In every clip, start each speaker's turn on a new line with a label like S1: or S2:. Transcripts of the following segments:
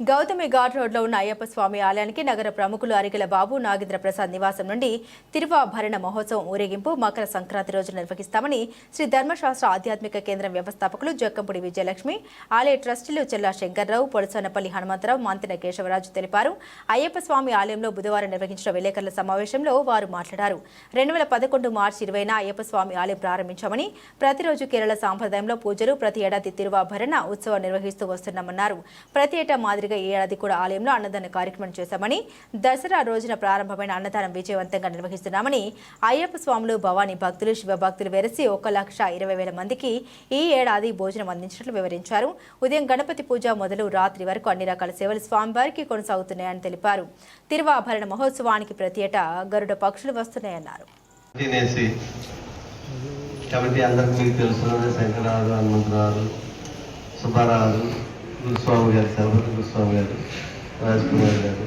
S1: గౌతమి ఘాట్ రోడ్లో ఉన్న అయ్యప్ప స్వామి ఆలయానికి నగర ప్రముఖులు అరికెల బాబు నాగేంద్ర ప్రసాద్ నివాసం నుండి తిరువాభరణ మహోత్సవం ఊరేగింపు మకర సంక్రాంతి రోజు నిర్వహిస్తామని శ్రీ ధర్మశాస్త్ర ఆధ్యాత్మిక కేంద్రం వ్యవస్థాపకులు జొక్కంపూడి విజయలక్ష్మి ఆలయ ట్రస్టీలు చెల్లా శంకర్రావు పొడసనపల్లి హనుమంతరావు మంతిన కేశవరాజు తెలిపారు. అయ్యప్ప స్వామి ఆలయంలో బుధవారం నిర్వహించిన విలేకరుల సమావేశంలో వారు మాట్లాడారు. రెండు వేల పదకొండు మార్చి ఇరవైన అయ్యప్ప స్వామి ఆలయం ప్రారంభించామని ప్రతిరోజు కేరళ సాంప్రదాయంలో పూజలు ప్రతి ఏడాది తిరువాభరణ ఉత్సవం నిర్వహిస్తూ వస్తున్నామన్నారు. ప్రతి ఏటా మాదిరిగా ఈ ఏడాది కూడా ఆలయంలో అన్నదాన కార్యక్రమం చేశామని దసరా రోజున ప్రారంభమైన అన్నదానం విజయవంతంగా నిర్వహిస్తున్నామని అయ్యప్ప స్వాములు భవానీ భక్తులు శివ భక్తులు వెరసి ఒక లక్ష ఇరవై వేల మందికి ఈ ఏడాది భోజనం అందించినట్లు వివరించారు. ఉదయం గణపతి పూజ మొదలు రాత్రి వరకు అన్ని రకాల సేవలు స్వామివారికి కొనసాగుతున్నాయని తెలిపారు. తిరువాభరణ మహోత్సవానికి ప్రతి ఏటా గరుడ పక్షులు వస్తున్నాయన్నారు.
S2: కాబట్టి అందరికీ మీకు తెలుసు శంకరరావు హనుమంతరావు సుబ్బారావు గురుస్వామి గారు సరస్వతి గురుస్వామి గారు రాజ్కుమార్ గారు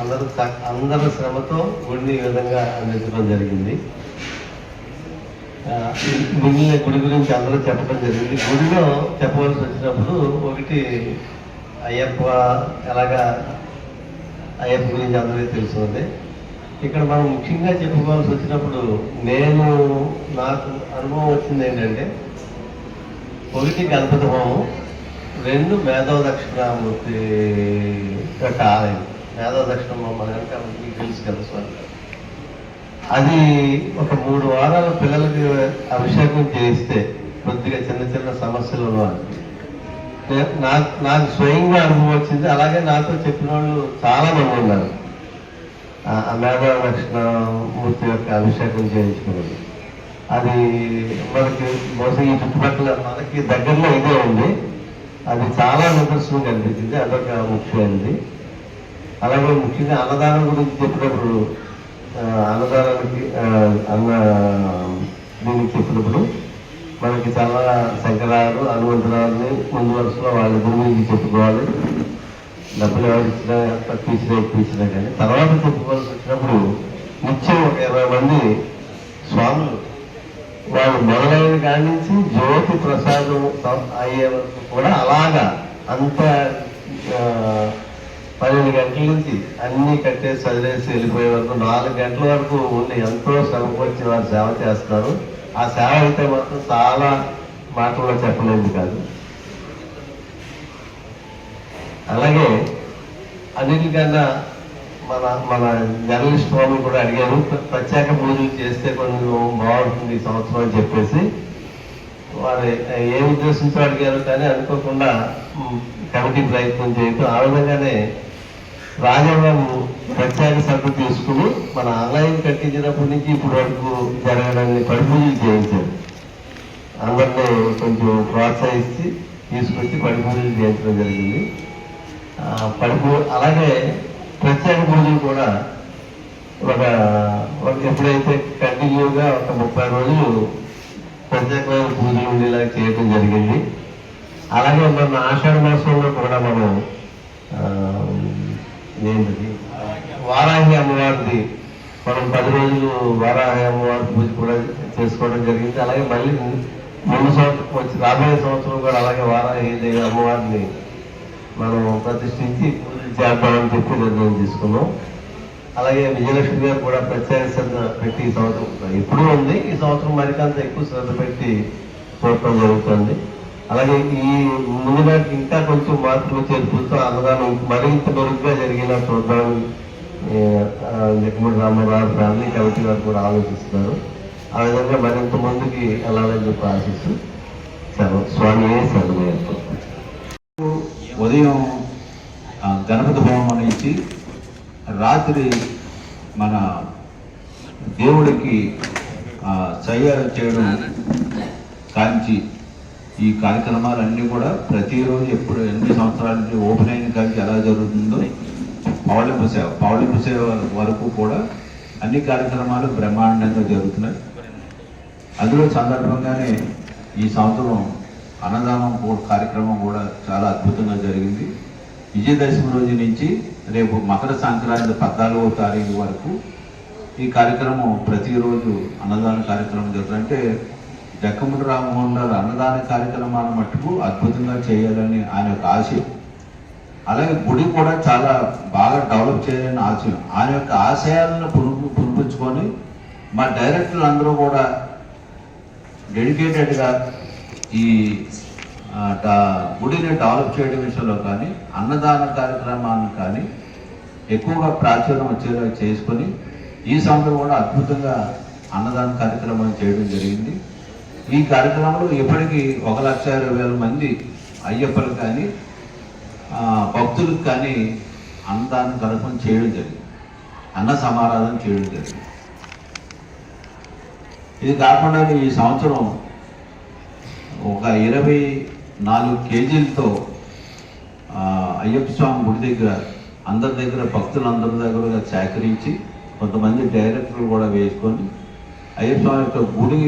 S2: అందరూ. అందరి శ్రమతో గుడిని ఈ విధంగా అందించడం జరిగింది ఆ, గుడి గురించి అందరూ చెప్పడం జరిగింది గుడిలో చెప్పవలసి వచ్చినప్పుడు ఒకటి అయ్యప్ప ఎలాగా అయ్యప్ప గురించి అందరికీ తెలుస్తుంది ఇక్కడ మనం ముఖ్యంగా చెప్పుకోవాల్సి వచ్చినప్పుడు నేను నాకు అనుభవం వచ్చింది ఏంటంటే ఒకటి గణపతి హోమం రెండు మేధవ దక్షిణామూర్తి యొక్క ఆలయం. మేధవ దక్షిణ మమ్మల్ని కనుక మీకు తెలుసు కదా స్వామి. అది ఒక మూడు వారాల పిల్లలకి అభిషేకం చేయిస్తే కొద్దిగా చిన్న చిన్న సమస్యలు ఉన్నవాళ్ళు. నాకు నాకు స్వయంగా అనుభవం వచ్చింది. అలాగే నాతో చెప్పిన వాళ్ళు చాలా మంది ఉన్నారు. ఆ మేధా లక్షణ మూర్తి యొక్క అభిషేకం చేయించుకున్నది. అది మనకి బహుశా ఈ చుట్టుపక్కల మనకి దగ్గరలో ఇదే ఉంది. అది చాలా నిదర్శనం కనిపించింది అదొక ముఖ్యమైనది అలాగే ముఖ్యంగా అన్నదానం గురించి చెప్పినప్పుడు అన్నదానానికి అన్న దీనికి చెప్పినప్పుడు మనకి చాలా శంకరాలు హనుమంతరాలని ముందు వరుసలో వాళ్ళిద్దరి గురించి చెప్పుకోవాలి. డబ్బులు ఎవరు ఇచ్చినా ఎక్కువ ఇచ్చినా కానీ తర్వాత చెప్పుకోవాల్సి వచ్చినప్పుడు నిత్యం ఒక ఇరవై మంది స్వాములు వాళ్ళు మొదలైన కాడి నుంచి జ్యోతి ప్రసాదం అయ్యే వరకు కూడా అలాగా అంత పన్నెండు గంటల నుంచి అన్ని కట్టేసి చదివేసి వెళ్ళిపోయే వరకు నాలుగు గంటల వరకు ఉండి ఎంతో సమకూర్చి వారు సేవ చేస్తారు. ఆ సేవ అయితే మాత్రం చాలా మాటల్లో చెప్పలేదు కాదు. అలాగే అన్నిటికన్నా మన మన జర్నలిస్ట్ వాళ్ళు కూడా అడిగారు ప్రత్యేక పూజలు చేస్తే కొంచెం బాగుంటుంది ఈ సంవత్సరం అని చెప్పేసి. వారు ఏ ఉద్దేశంతో అడిగారు కానీ అనుకోకుండా కమిటీ ప్రయత్నం చేయటం ఆ విధంగానే రాజాబాబు ప్రత్యేక సభ తీసుకుని మన ఆలయం కట్టించినప్పటి నుంచి ఇప్పుడు వరకు జరగడాన్ని పడిపూజలు చేయించారు. అందరినీ కొంచెం ప్రోత్సహించి తీసుకొచ్చి పడిపూజలు చేయించడం జరిగింది. పడిపూ అలాగే ప్రత్యేక పూజలు కూడా ఒక ఎప్పుడైతే కంటిన్యూగా ఒక ముప్పై రోజులు ప్రత్యేకమైన పూజలు ఉండేలా చేయడం జరిగింది. అలాగే మన ఆషాఢ మాసంలో కూడా మనం ఏంటిది? వారాహి అమ్మవారిది. మనం పది రోజులు వారాహి అమ్మవారి పూజ కూడా చేసుకోవడం జరిగింది. అలాగే మళ్ళీ ముందు సంవత్సరం వచ్చి రాబోయే సంవత్సరం కూడా అలాగే వారాహి దేవి అమ్మవారిని మనం ప్రతిష్ఠించి పూజ చేద్దామని చెప్పి నిర్ణయం తీసుకున్నాం. అలాగే విజయలక్ష్మి గారు కూడా ప్రత్యేక శ్రద్ధ పెట్టి ఈ సంవత్సరం ఇప్పుడు ఉంది. ఈ సంవత్సరం మరికంత ఎక్కువ శ్రద్ధ పెట్టి చూడటం జరుగుతుంది. అలాగే ఈ ముందు నాటికి ఇంకా కొంచెం మార్పులు చేర్పులతో అన్నదానం మరింత మెరుగ్గా జరిగేలా చూద్దాం. జగన్మోహన్ రామారావు ఫ్యామిలీ కమిటీ వారు కూడా ఆలోచిస్తున్నారు. ఆ విధంగా మరింత ముందుకి వెళ్ళాలని చెప్పి ఆశిస్తూ సెలవు. స్వామి సెలవు
S3: ఉదయం గణపతి హోమం ఇచ్చి రాత్రి మన దేవుడికి ఆ, చేయడం కాంచి ఈ కార్యక్రమాలన్నీ కూడా ప్రతిరోజు ఎప్పుడు ఎనిమిది సంవత్సరాల నుంచి ఓపెన్ అయిన కాంచి ఎలా జరుగుతుందో పౌళింపు సేవ పౌళింపు సేవ వరకు కూడా అన్ని కార్యక్రమాలు బ్రహ్మాండంగా జరుగుతున్నాయి. అందులో సందర్భంగానే ఈ సంవత్సరం అన్నదానం కార్యక్రమం కూడా చాలా అద్భుతంగా జరిగింది. విజయదశమి రోజు నుంచి రేపు మకర సంక్రాంతి పద్నాలుగో తారీఖు వరకు ఈ కార్యక్రమం ప్రతిరోజు అన్నదాన కార్యక్రమం జరుగుతుందంటే జక్కముడి రామ్మోహన్ గారు అన్నదాన కార్యక్రమాల మట్టుకు అద్భుతంగా చేయాలని ఆయన యొక్క ఆశయం. అలాగే గుడి కూడా చాలా బాగా డెవలప్ చేయాలని ఆశయం. ఆయన యొక్క ఆశయాలను పురుగు పురిపించుకొని మా డైరెక్టర్లు అందరూ కూడా డెడికేటెడ్గా ఈ గుడిని డెవలప్ చేయడం విషయంలో కానీ అన్నదాన కార్యక్రమాన్ని కానీ ఎక్కువగా ప్రాచుర్యం వచ్చేలా చేసుకొని ఈ సంవత్సరం కూడా అద్భుతంగా అన్నదాన కార్యక్రమం చేయడం జరిగింది. ఈ కార్యక్రమంలో ఇప్పటికీ ఒక లక్ష ఇరవై వేల మంది అయ్యప్పలు కానీ భక్తులకు కానీ అన్నదాన కార్యక్రమం చేయడం జరిగింది. అన్న సమారాధన చేయడం జరిగింది. ఇది కాకుండా ఈ సంవత్సరం ఒక ఇరవై నాలుగు కేజీలతో అయ్యప్ప స్వామి గుడి దగ్గర అందరి దగ్గర భక్తులు అందరి దగ్గర సేకరించి కొంతమంది డైరెక్టర్లు కూడా వేసుకొని అయ్యప్ప స్వామి యొక్క గుడి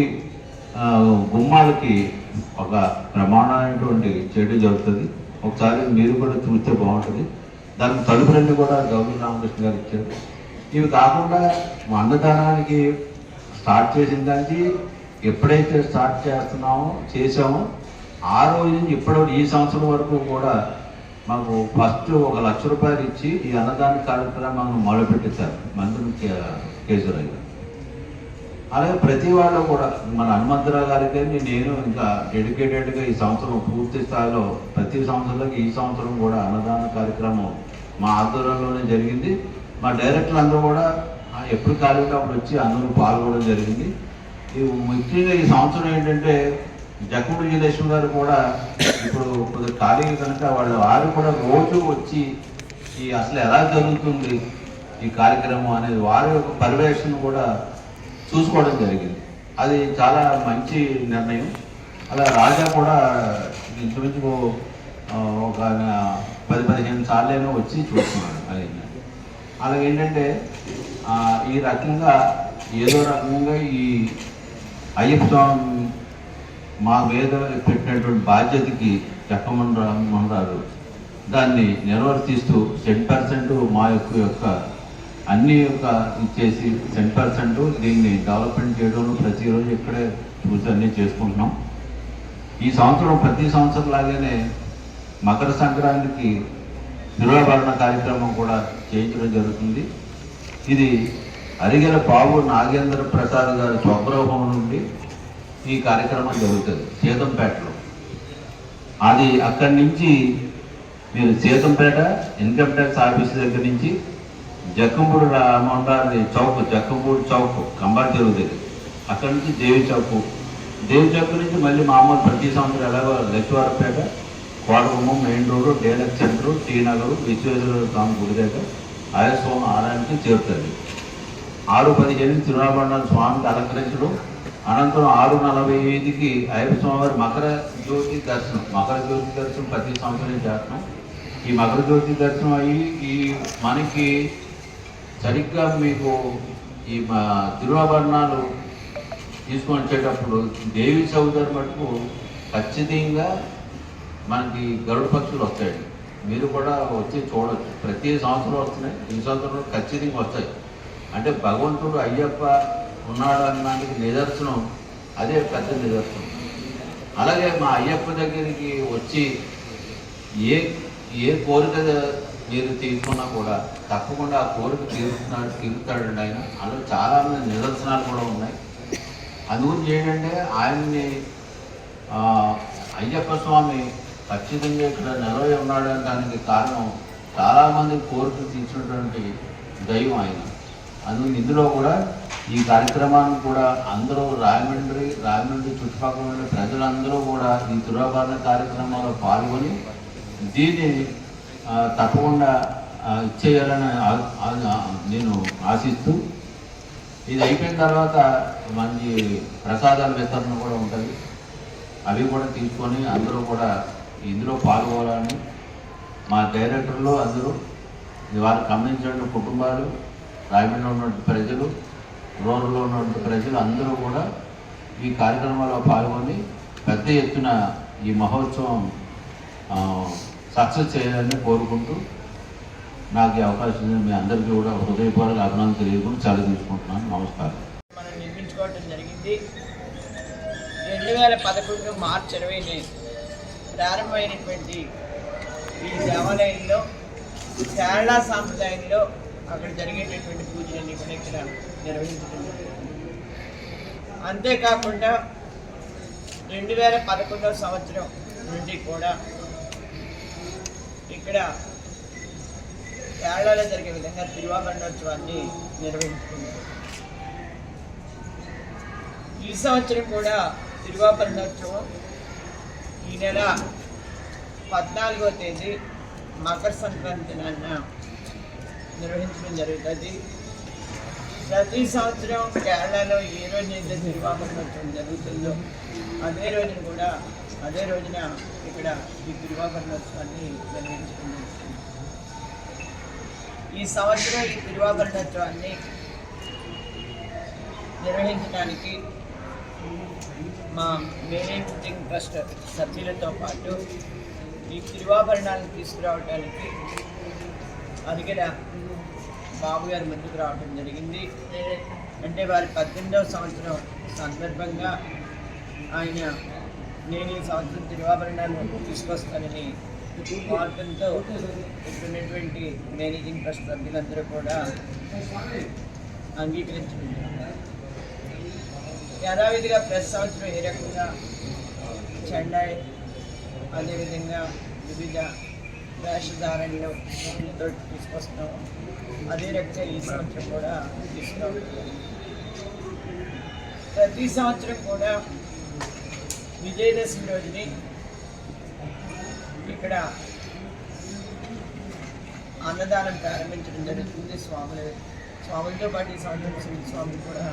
S3: గుమ్మాలకి ఒక ప్రమాణమైనటువంటి చెడు జరుగుతుంది. ఒకసారి మీరు కూడా చూస్తే బాగుంటుంది. దానికి తలుపులన్నీ కూడా గౌరీ రామకృష్ణ గారు ఇచ్చారు. ఇవి కాకుండా మా అన్నదానానికి స్టార్ట్ చేసిన దానికి ఎప్పుడైతే స్టార్ట్ చేస్తున్నామో చేసామో ఆ రోజు నుంచి ఇప్పటి ఈ సంవత్సరం వరకు కూడా మాకు ఫస్ట్ ఒక లక్ష రూపాయలు ఇచ్చి ఈ అన్నదాన కార్యక్రమాలను మొదలుపెట్టేశారు మంత్రి కేసీఆర్ గారు. అలాగే ప్రతి వాళ్ళు కూడా మన హనుమంతరావు గారికి నేను ఇంకా డెడికేటెడ్గా ఈ సంవత్సరం పూర్తి స్థాయిలో ప్రతి సంవత్సరంలో ఈ సంవత్సరం కూడా అన్నదాన కార్యక్రమం మా ఆధ్వర్యంలోనే జరిగింది. మా డైరెక్టర్లు అందరూ కూడా ఎప్పుడు ఖాళీ వచ్చి అందరూ పాల్గొనడం జరిగింది. ఈ ముఖ్యంగా ఈ సంవత్సరం ఏంటంటే జక్కుడు విజయలక్ష్మి గారు కూడా ఇప్పుడు కొద్దిగా ఖాళీ కనుక వాళ్ళు వారు కూడా రోజు వచ్చి ఈ అసలు ఎలా జరుగుతుంది ఈ కార్యక్రమం అనేది వారి యొక్క పర్యవేక్షణ కూడా చూసుకోవడం జరిగింది. అది చాలా మంచి నిర్ణయం. అలా రాజా కూడా ఇంచుమించు ఒక పది పదిహేను సార్లైనా వచ్చి చూస్తున్నాడు అది అలాగే ఏంటంటే ఈ రకంగా ఏదో రకంగా ఈ అయ్యప్ప స్వామి మా మీద పెట్టినటువంటి బాధ్యతకి చెప్పమన్నారు దాన్ని నిర్వర్తిస్తూ టెన్ పర్సెంట్ మా యొక్క యొక్క అన్ని యొక్క ఇచ్చేసి టెన్ పర్సెంట్ దీన్ని డెవలప్మెంట్ చేయడం ప్రతిరోజు ఇక్కడే చూసి అన్నీ చేసుకుంటున్నాం. ఈ సంవత్సరం ప్రతి సంవత్సరం లాగానే మకర సంక్రాంతికి తిరువాభరణ కార్యక్రమం కూడా చేయించడం జరుగుతుంది. ఇది అరిగెల బాబు నాగేంద్ర ప్రసాద్ గారి స్వగృహం నుండి ఈ కార్యక్రమం జరుగుతుంది. సీతంపేటలో అది అక్కడి నుంచి మీరు సీతంపేట ఇన్కమ్ ట్యాక్స్ ఆఫీస్ దగ్గర నుంచి జక్కంపూడి రామంటారి చౌక్ జక్కంపూడి చౌక్ కంబార్ చెరువు దగ్గర. అక్కడి నుంచి దేవి చౌక్. దేవి చౌక్ నుంచి మళ్ళీ మామూలు ప్రతి సంవత్సరం ఎలాగో Lakshmivarapeta Kotagummam main road deluxe centre T Nagar Vishweshwara స్వామి గుడి దగ్గర ఆయస్వామి ఆలయానికి చేరుతుంది. ఆరు పదిహేను తిరునాబండాల స్వామికి అలంకరించడం అనంతరం ఆరు నలభై ఐదుకి అయ్యప్ప స్వామివారి మకర జ్యోతి దర్శనం మకర జ్యోతి దర్శనం ప్రతి సంవత్సరం చేస్తాం ఈ మకర జ్యోతి దర్శనం అయ్యి ఈ మనకి సరిగ్గా మీకు ఈ మా తిరువాభరణాలు తీసుకొని వచ్చేటప్పుడు దేవి చౌదరి మటుకు ఖచ్చితంగా మనకి గరుడ పక్షులు వస్తాయండి మీరు కూడా వచ్చి చూడవచ్చు ప్రతి సంవత్సరం వస్తున్నాయి. ఈ సంవత్సరం ఖచ్చితంగా వస్తాయి. అంటే భగవంతుడు అయ్యప్ప ఉన్నాడు అన్నదానికి నిదర్శనం. అదే పెద్ద నిదర్శనం. అలాగే మా అయ్యప్ప దగ్గరికి వచ్చి ఏ ఏ కోరిక మీరు తీసుకున్నా కూడా తప్పకుండా ఆ కోరిక తీరుతున్నాడు తీరుతాడండి ఆయన అందులో చాలామంది నిదర్శనాలు కూడా ఉన్నాయి. అందుగురించి ఏంటంటే ఆయన్ని అయ్యప్ప స్వామి ఖచ్చితంగా ఇక్కడ నిలవై ఉన్నాడు దానికి కారణం చాలామంది కోరికలు తీర్చినటువంటి దైవం ఆయన. అందుకు ఇందులో కూడా ఈ కార్యక్రమాన్ని కూడా అందరూ రాయమండ్రి రాయమండ్రి చుట్టుపక్కల ఉన్న ప్రజలందరూ కూడా ఈ దురాభరణ కార్యక్రమంలో పాల్గొని దీన్ని తప్పకుండా ఇచ్చేయాలని నేను ఆశిస్తూ ఇది అయిపోయిన తర్వాత మంచి ప్రసాదాల వితరణ కూడా ఉంటుంది. అవి కూడా తీసుకొని అందరూ కూడా ఇందులో పాల్గొనాలని మా డైరెక్టర్లు అందరూ వారు వారికి గమనించిన కుటుంబాలు రాయమండ్రిలో ఉన్నటువంటి ప్రజలు రూరల్లో ఉన్నటువంటి ప్రజలు అందరూ కూడా ఈ కార్యక్రమాల్లో పాల్గొని పెద్ద ఎత్తున ఈ మహోత్సవం సక్సెస్ చేయాలని కోరుకుంటూ నాకు ఈ అవకాశం మీ అందరికీ కూడా హృదయపూర్వక అభినందన తెలియకుండా చాలా తీసుకుంటున్నాను. నమస్కారం.
S4: మనం నిర్మించుకోవడం జరిగింది. రెండు వేల పదకొండు మార్చి ఇరవై ప్రారంభమైనటువంటి ఈ దేవాలయంలో కేరళ సాంప్రదాయంలో అక్కడ జరిగేటటువంటి పూజలన్నీ కూడా ఇక్కడ నిర్వహించడం అంతేకాకుండా రెండు వేల పదకొండవ సంవత్సరం నుండి కూడా ఇక్కడ కేరళలో జరిగే విధంగా తిరువాభరణోత్సవాన్ని నిర్వహించుకున్నారు ఈ సంవత్సరం కూడా తిరువాభరణోత్సవం ఈ నెల పద్నాలుగో తేదీ మకర సంక్రాంతి నాన్న నిర్వహించడం జరుగుతుంది. ప్రతి సంవత్సరం కేరళలో ఏ రోజు అయితే తిరువాభరణోత్సవం జరుగుతుందో అదే రోజున కూడా అదే రోజున ఇక్కడ ఈ తిరువాభరణోత్సవాన్ని నిర్వహించడం ఈ సంవత్సరం ఈ తిరువాభరణోత్సవాన్ని నిర్వహించడానికి మా మేనేజింగ్ ట్రస్ట్ సభ్యులతో పాటు ఈ తిరువాభరణాలను తీసుకురావడానికి అధిక బాబు గారి ముందుకు రావడం జరిగింది. అంటే వారి పద్దెనిమిదవ సంవత్సరం సందర్భంగా ఆయన నేను ఈ సంవత్సరం తిరువాభరణాలు తీసుకొస్తానని మార్గంతో ఇక్కడ ఉన్నటువంటి మేనేజింగ్ ట్రస్ట్ సభ్యులందరూ కూడా అంగీకరించుకుంటున్నారు. యథావిధిగా ప్రతి సంవత్సరం ఏ రకంగా చెండాయ్ అదేవిధంగా వివిధ వేషధారణలు తోటి తీసుకొస్తాం. అదే రకంగా ఈ సంవత్సరం కూడా తీసుకురావడం ప్రతి సంవత్సరం కూడా విజయదశమి రోజుని ఇక్కడ అన్నదానం ప్రారంభించడం జరుగుతుంది. స్వాములు స్వాములతో పాటు ఈ సంవత్సరం శ్రీ స్వామి కూడా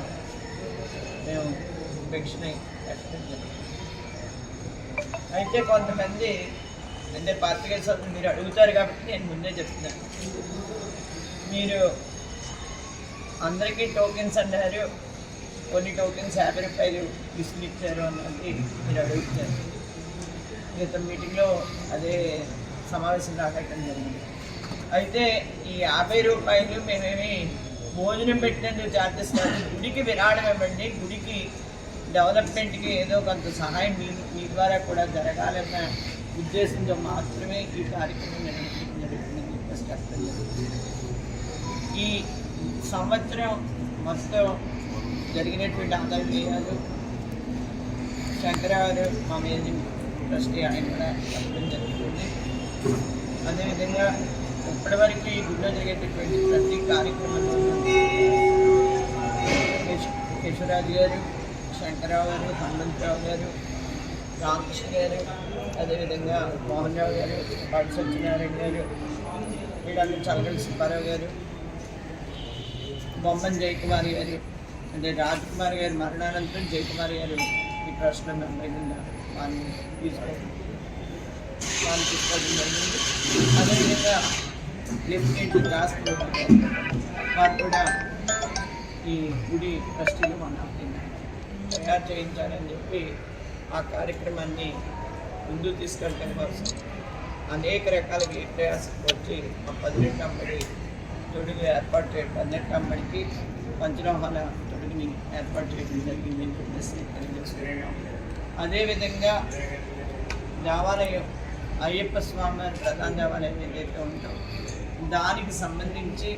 S4: మేము భిక్షణ పెట్టడం జరుగుతుంది. అయితే కొంతమంది అంటే పాత్రికేయ సోదరులు మీరు అడుగుతారు కాబట్టి నేను ముందే చెప్తున్నాను. మీరు అందరికీ టోకెన్స్ అన్నారు కొన్ని టోకెన్స్ యాభై రూపాయలు ఇచ్చారు అన్నది మీరు అడుగుతున్నారు. క్రితం మీటింగ్లో అదే సమావేశం రాకటం జరిగింది. అయితే ఈ యాభై రూపాయలు మేమేమి భోజనం పెట్టినందుకు చార్జెస్ కాదు గుడికి విరాళం ఇవ్వండి గుడికి డెవలప్మెంట్కి ఏదో కొంత సహాయం మీ మీ ద్వారా కూడా జరగాలన్న ఉద్దేశంతో మాత్రమే ఈ కార్యక్రమం నిర్వహించడం జరుగుతుందని చెప్పేసి చెప్పడం జరుగుతుంది ఈ సంవత్సరం మొత్తం జరిగినటువంటి అందరి వ్యయాలు శంకరావారు మా మేనేజింగ్ ట్రస్టీ ఆయన కూడా చెప్పడం జరుగుతుంది. అదేవిధంగా ఇప్పటివరకు ఈ గుడిలో జరిగేటటువంటి ప్రతి కార్యక్రమంలో కేశవరాజు గారు శంకరరావు గారు హనుమంతరావు గారు రామకృష్ణ గారు అదేవిధంగా మోహన్ రావు గారు పాటి సత్యనారాయణ గారు వీళ్ళందరూ చలగల సుబ్బారావు గారు బొమ్మన్ జయకుమారి గారు అంటే రాజ్కుమార్ గారి మరణానంతరం జయకుమార్ గారు ఈ ట్రస్ట్లో మెంబర్ కింద వారిని తీసుకోవడం వారిని తీసుకోవడం జరిగింది. అదేవిధంగా లెఫ్టినెంట్ రాష్ట్ర వారు కూడా ఈ గుడి ట్రస్టీలు మన తయారు చేయించాలని చెప్పి ఆ కార్యక్రమాన్ని ముందు తీసుకెళ్ళటం కోసం అనేక రకాలుగా ఈ ప్రయాసం వచ్చి మా పదినెట్టు కంపెనీ తొడుగు ఏర్పాటు చేయడం పదినెట్టు కంపెనీకి పంచలోహాల తొడుగుని ఏర్పాటు చేయడం జరిగిందని చెప్పేసి అదేవిధంగా దేవాలయం అయ్యప్ప స్వామి వారి ప్రధాన దేవాలయం ఏదైతే ఉందో దానికి సంబంధించి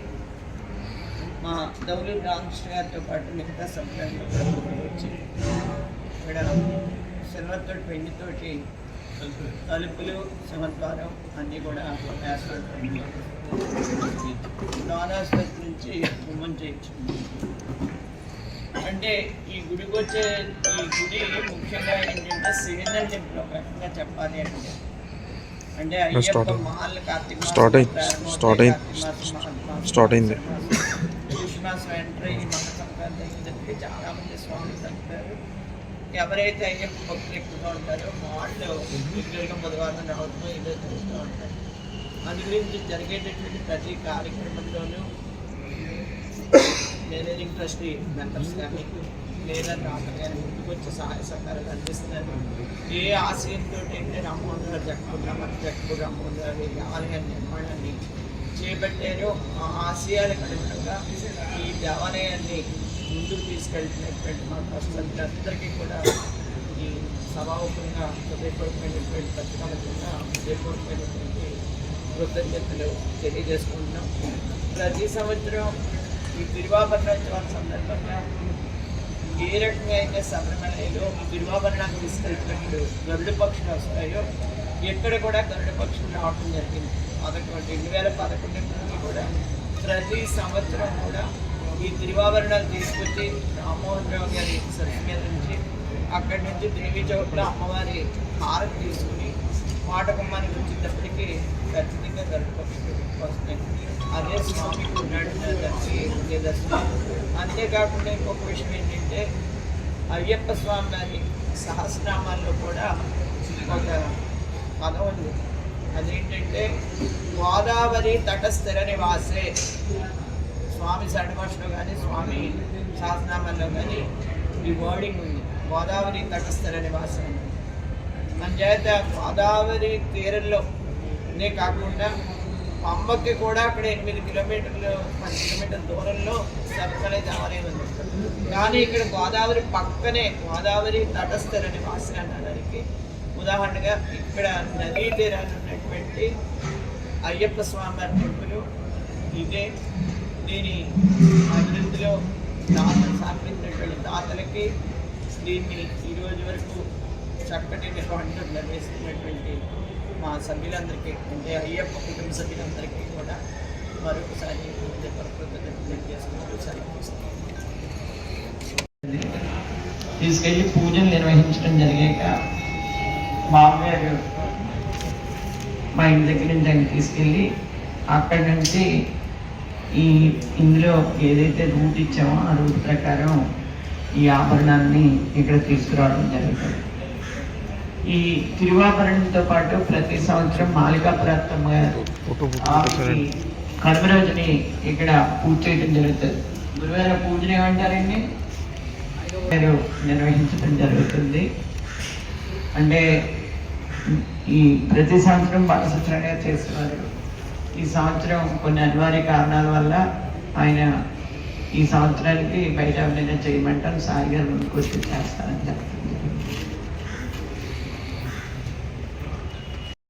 S4: మా దౌలూరు రామకృష్ణ గారితో పాటు మిగతా సభ్యులందరూ వచ్చి ఇక్కడ సిల్వర్ తోటి తలుపులు సింహద్వారం అన్నీ కూడా వేస్తారు నాన్ ఆసుపత్రి నుంచి గుమ్మం చేయించు అంటే ఈ గుడికి వచ్చే ఈ గుడి ముఖ్యంగా ఏంటంటే సీజనల్ టెంపుల్ ఒక రకంగా చెప్పాలి అంటే. అంటే అయ్యప్ప మాల్ కార్తీక
S5: start అయింది.
S4: అవుతాయి,
S5: అయింది. స్టార్ట్ అయింది.
S4: పుష్మాసం ఎంటర్ అయ్యి మకర సంక్రాంతి అయ్యేసరికి చాలా మంది స్వాములు తగ్గుతారు ఎవరైతే అయ్యప్ప భక్తులు ఎక్కువగా ఉంటారో వాళ్ళు రెగ్యులర్గా బుధవారం రావడం ఏదో జరుగుతూ ఉంటారు. అందు గురించి జరిగేటటువంటి ప్రతి కార్యక్రమంలోనూ మేనేజింగ్ ట్రస్టీ మెంబర్స్ కానీ లేదా డాక్టర్ కానీ ముందుకు సహాయ సహకారాలు అందిస్తున్నారు. ఏ ఆశయంతో అయితే రామ్మోహన్ గారు జగన్మోహన్ గారు జగన్మోహన్ రామ్మోహన్ గారు ఈ నిర్మాణాన్ని చేపట్టారో ఆ ఆశయాలకు అనుగుణంగా ఈ దేవాలయాన్ని ముందుకు తీసుకెళ్తున్నటువంటి మా అందరికీ కూడా ఈ సభాముఖంగా హృదయపూర్వకమైనటువంటి ప్రతిపాదన హృదయపూర్వకమైనటువంటి కృతజ్ఞతలు తెలియజేసుకుంటున్నాం. ప్రతి సంవత్సరం ఈ తిరువాభరణోత్సవం సందర్భంగా ఏ రకమైన అయితే శబరిమలలో తీసుకెళ్తున్నప్పుడు గరుడు పక్షులు వస్తాయో ఎక్కడ కూడా గరుడు పక్షులు రావడం జరిగింది. పదకొండు రెండు వేల పదకొండు కూడా ప్రతి సంవత్సరం కూడా ఈ తిరువాభరణాలు తీసుకొచ్చి రామ్మోహన్ రావు గారి సరస్సు మీద నుంచి అక్కడి నుంచి దేవి చౌట్లో అమ్మవారి హారం తీసుకుని మాటకుమ్మానికి వచ్చేటప్పటికి ఖచ్చితంగా గరుడు వస్తాయి. అదే స్వామికి ఉన్నాడు దర్శి దర్శనం అంతేకాకుండా ఇంకొక విషయం ఏంటంటే అయ్యప్ప స్వామి గారి సహస్రనామాల్లో కూడా ఒక పదం ఉంది. అదేంటంటే గోదావరి తటస్థిర నివాసే. స్వామి సడభాషలో కానీ స్వామి శాసనామాల్లో కానీ ఈ వర్డింగ్ ఉంది గోదావరి తటస్థల నివాసం. అంచేత గోదావరి తీరంలో ఇదే కాకుండా పంబకి కూడా అక్కడ ఎనిమిది కిలోమీటర్లు పది కిలోమీటర్ల దూరంలో శబరిమల దేవాలయం ఉంది కానీ ఇక్కడ గోదావరి పక్కనే గోదావరి తటస్థర నివాసం అనడానికి ఉదాహరణగా ఇక్కడ నదీ తీరాన్ని ఉన్నటువంటి అయ్యప్ప స్వామి వారి ఇదే దీని అభివృద్ధిలో దాతలు సహకరించినటువంటి దాతలకి దీన్ని ఈ రోజు వరకు చక్కటి నిర్వహణ నిర్వహిస్తున్నటువంటి మా సభ్యులందరికీ అంటే అయ్యప్ప కుటుంబ సభ్యులందరికీ కూడా మరొకసారి తీసుకెళ్ళి పూజలు నిర్వహించడం జరిగాక మామగారు మా ఇంటి దగ్గర నుంచి ఆయన తీసుకెళ్ళి అక్కడి నుంచి ఈ ఇందులో ఏదైతే రూట్ ఇచ్చామో ఆ రూట్ ప్రకారం ఈ ఆభరణాన్ని ఇక్కడ తీసుకురావడం జరుగుతుంది. ఈ తిరువాభరణంతో పాటు ప్రతి సంవత్సరం మాలికా ప్రాప్తమ్మ గారు ఆమెకి కనుమ రోజుని ఇక్కడ పూజ చేయడం జరుగుతుంది. గురువార పూజను ఏమంటారండి? మీరు నిర్వహించడం జరుగుతుంది. అంటే ఈ ప్రతి సంవత్సరం బాలసత్రంగా చేసేవారు. ఈ సంవత్సరం కొన్ని అనివార్య కారణాల వల్ల ఆయన ఈ సంవత్సరానికి బయట ఎవరైనా చేయమంటారు. సాయి గారు ముందుకు వచ్చి చేస్తారని చెప్తుంది